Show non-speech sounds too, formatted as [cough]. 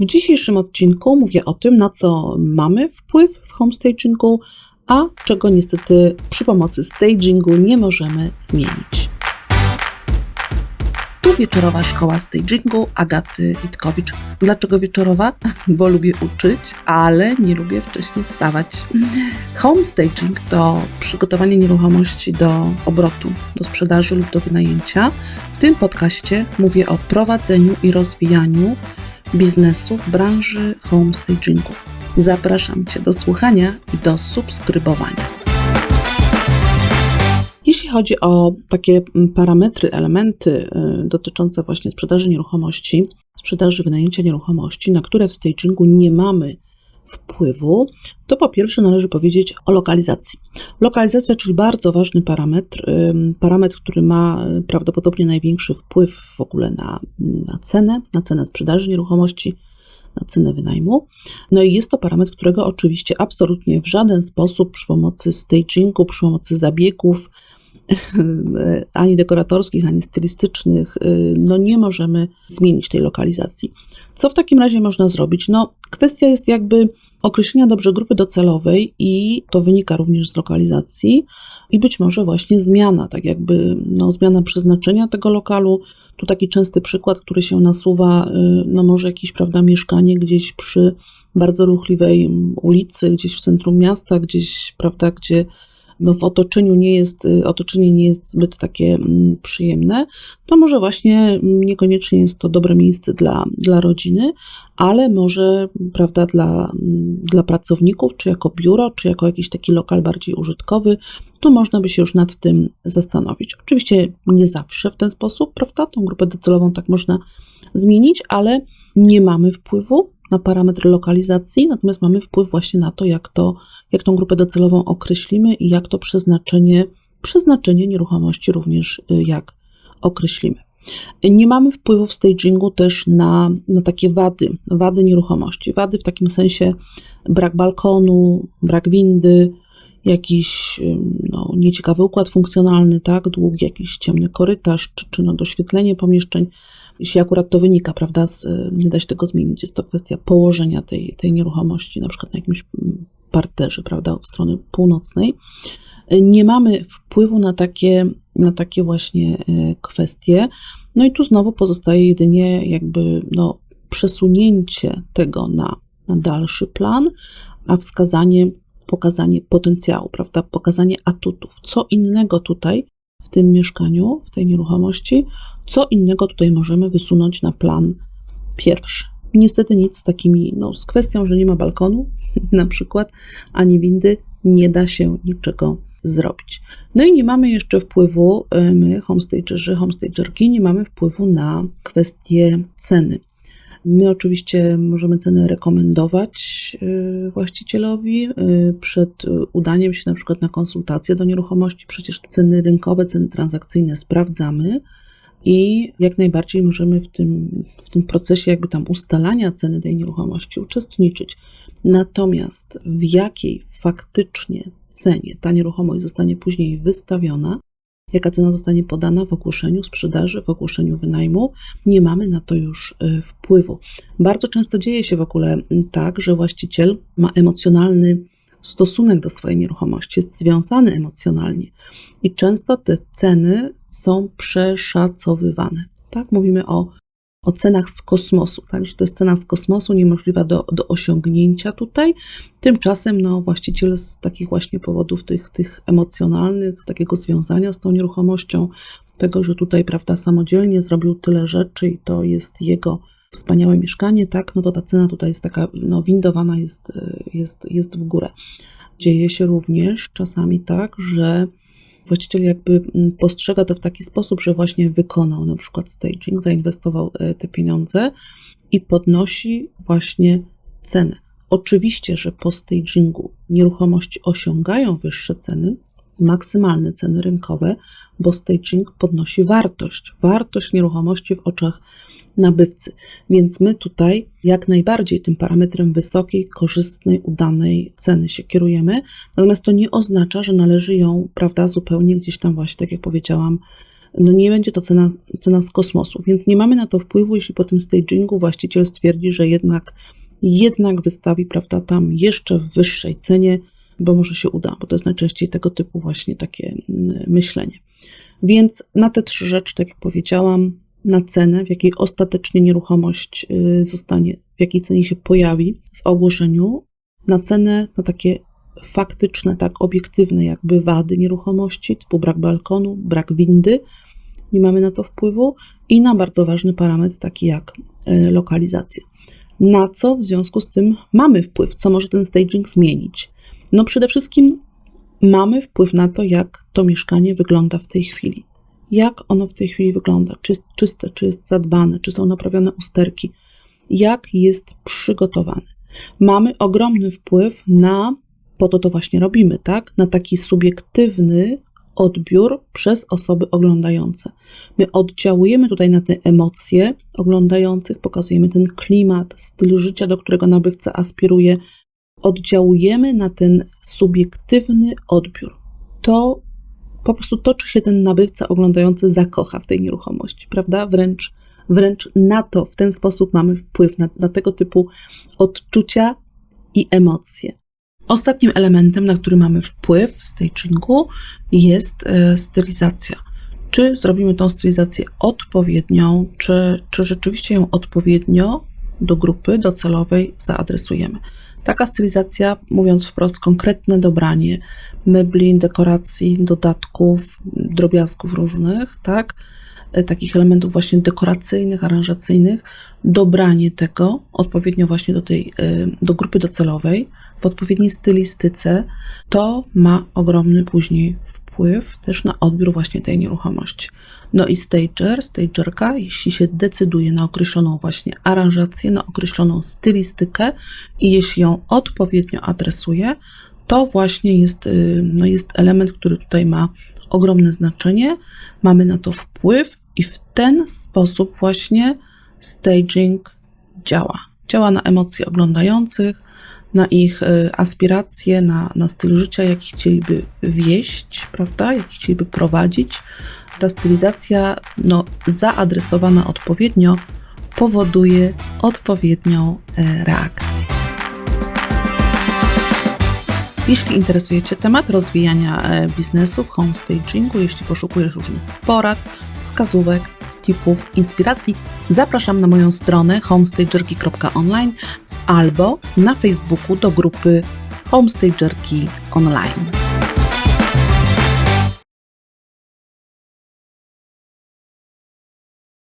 W dzisiejszym odcinku mówię o tym, na co mamy wpływ w homestagingu, a czego niestety przy pomocy stagingu nie możemy zmienić. Tu wieczorowa szkoła stagingu Agaty Witkowicz. Dlaczego wieczorowa? [laughs] Bo lubię uczyć, ale nie lubię wcześniej wstawać. Home staging to przygotowanie nieruchomości do obrotu, do sprzedaży lub do wynajęcia. W tym podcaście mówię o prowadzeniu i rozwijaniu biznesu w branży home stagingu. Zapraszam Cię do słuchania i do subskrybowania. Jeśli chodzi o takie parametry, elementy y, dotyczące właśnie sprzedaży nieruchomości, sprzedaży wynajęcia nieruchomości, na które w stagingu nie mamy wpływu, to po pierwsze należy powiedzieć o lokalizacji. Lokalizacja, czyli bardzo ważny parametr, parametr, który ma prawdopodobnie największy wpływ w ogóle na, na cenę, na cenę sprzedaży nieruchomości, na cenę wynajmu. No i jest to parametr, którego oczywiście absolutnie w żaden sposób przy pomocy stagingu, przy pomocy zabiegów, [laughs] ani dekoratorskich, ani stylistycznych, y, no nie możemy zmienić tej lokalizacji. Co w takim razie można zrobić? No, kwestia jest jakby określenia dobrze grupy docelowej i to wynika również z lokalizacji i być może właśnie zmiana, tak jakby no, zmiana przeznaczenia tego lokalu. Tu taki częsty przykład, który się nasuwa, y, no może jakieś, prawda, mieszkanie gdzieś przy bardzo ruchliwej ulicy, gdzieś w centrum miasta, gdzieś, prawda, gdzie no w otoczeniu nie jest, y, otoczenie nie jest zbyt takie mm, przyjemne, to może właśnie mm, niekoniecznie jest to dobre miejsce dla, dla rodziny, ale może, prawda, dla, mm, dla pracowników, czy jako biuro, czy jako jakiś taki lokal bardziej użytkowy, tu można by się już nad tym zastanowić. Oczywiście nie zawsze w ten sposób, prawda, tą grupę docelową tak można zmienić, ale nie mamy wpływu na parametry lokalizacji, natomiast mamy wpływ właśnie na to, jak, to, jak tą grupę docelową określimy i jak to przeznaczenie, przeznaczenie nieruchomości również y, jak określimy. Nie mamy wpływu w stagingu też na, na takie wady, wady nieruchomości. Wady w takim sensie brak balkonu, brak windy, jakiś no, nieciekawy układ funkcjonalny, tak, długi jakiś ciemny korytarz, czy, czy no, doświetlenie pomieszczeń jeśli akurat to wynika, prawda, z, nie da się tego zmienić, jest to kwestia położenia tej, tej nieruchomości, na przykład na jakimś parterze, prawda, od strony północnej. Nie mamy wpływu na takie, na takie właśnie e, kwestie. No i tu znowu pozostaje jedynie jakby no, przesunięcie tego na, na dalszy plan, a wskazanie, pokazanie potencjału, prawda, pokazanie atutów. Co innego tutaj w tym mieszkaniu, w tej nieruchomości, co innego tutaj możemy wysunąć na plan pierwszy. Niestety nic z takimi, no z kwestią, że nie ma balkonu [laughs] na przykład, ani windy, nie da się niczego zrobić. No i nie mamy jeszcze wpływu, y, my, homestagerzy, homestagerki, nie mamy wpływu na kwestię ceny. My oczywiście możemy cenę rekomendować y, właścicielowi y, przed udaniem się na przykład na konsultację do nieruchomości. Przecież ceny rynkowe, ceny transakcyjne sprawdzamy i jak najbardziej możemy w tym, w tym procesie jakby tam ustalania ceny tej nieruchomości uczestniczyć. Natomiast w jakiej faktycznie cenie ta nieruchomość zostanie później wystawiona, jaka cena zostanie podana w ogłoszeniu sprzedaży, w ogłoszeniu wynajmu, nie mamy na to już y, wpływu. Bardzo często dzieje się w ogóle tak, że właściciel ma emocjonalny stosunek do swojej nieruchomości, jest związany emocjonalnie i często te ceny są przeszacowywane. Tak? Mówimy o, o cenach z kosmosu. Tak? Jeśli to jest cena z kosmosu, niemożliwa do, do osiągnięcia tutaj. Tymczasem no, właściciel z takich właśnie powodów tych, tych emocjonalnych, takiego związania z tą nieruchomością, tego, że tutaj prawda, samodzielnie zrobił tyle rzeczy i to jest jego wspaniałe mieszkanie, tak, no to ta cena tutaj jest taka, no windowana jest, jest, jest w górę. Dzieje się również czasami tak, że właściciel jakby mm, postrzega to w taki sposób, że właśnie wykonał na przykład staging, zainwestował e, te pieniądze i podnosi właśnie cenę. Oczywiście, że po stagingu nieruchomości osiągają wyższe ceny, maksymalne ceny rynkowe, bo staging podnosi wartość, wartość nieruchomości w oczach nabywcy. Więc my tutaj jak najbardziej tym parametrem wysokiej, korzystnej, udanej ceny się kierujemy. Natomiast to nie oznacza, że należy ją, prawda, zupełnie gdzieś tam właśnie, tak jak powiedziałam, no nie będzie to cena, cena z kosmosu, więc nie mamy na to wpływu, jeśli po tym stagingu właściciel stwierdzi, że jednak, jednak wystawi, prawda, tam jeszcze w wyższej cenie, bo może się uda, bo to jest najczęściej tego typu właśnie takie mm, myślenie. Więc na te trzy rzeczy, tak jak powiedziałam, na cenę, w jakiej ostatecznie nieruchomość y, zostanie, w jakiej cenie się pojawi w ogłoszeniu, na cenę, na takie faktyczne, tak obiektywne jakby wady nieruchomości, typu brak balkonu, brak windy, nie mamy na to wpływu i na bardzo ważny parametr taki jak y, lokalizacja. Na co w związku z tym mamy wpływ, co może ten staging zmienić? No przede wszystkim mamy wpływ na to, jak to mieszkanie wygląda w tej chwili. Jak ono w tej chwili wygląda? Czy jest czyste, czy jest zadbane, czy są naprawione usterki? Jak jest przygotowane? Mamy ogromny wpływ na, po to to właśnie robimy, tak? Na taki subiektywny odbiór przez osoby oglądające. My oddziałujemy tutaj na te emocje oglądających, pokazujemy ten klimat, styl życia, do którego nabywca aspiruje, oddziałujemy na ten subiektywny odbiór. To po prostu to, czy się ten nabywca oglądający zakocha w tej nieruchomości, prawda? Wręcz, wręcz na to w ten sposób mamy wpływ, na, na tego typu odczucia i emocje. Ostatnim elementem, na który mamy wpływ w stagingu, jest e, stylizacja. Czy zrobimy tą stylizację odpowiednią, czy, czy rzeczywiście ją odpowiednio do grupy docelowej zaadresujemy. Taka stylizacja, mówiąc wprost, konkretne dobranie mebli, dekoracji, dodatków, drobiazgów różnych, tak? E, takich elementów właśnie dekoracyjnych, aranżacyjnych, dobranie tego odpowiednio właśnie do tej, e, do grupy docelowej, w odpowiedniej stylistyce, to ma ogromny później wpływ też na odbiór właśnie tej nieruchomości. No i stager, stagerka, jeśli się decyduje na określoną właśnie aranżację, na określoną stylistykę i jeśli ją odpowiednio adresuje, to właśnie jest, y, no jest element, który tutaj ma ogromne znaczenie. Mamy na to wpływ i w ten sposób właśnie staging działa. Działa na emocje oglądających, na ich y, aspiracje, na, na styl życia, jaki chcieliby wieść, prawda, jaki chcieliby prowadzić. Ta stylizacja, no, zaadresowana odpowiednio, powoduje odpowiednią e, reakcję. Jeśli interesuje Cię temat rozwijania e, biznesu w homestagingu, jeśli poszukujesz różnych porad, wskazówek, tipów, inspiracji, zapraszam na moją stronę homestagerki.online albo na Facebooku do grupy Homestagerki Online.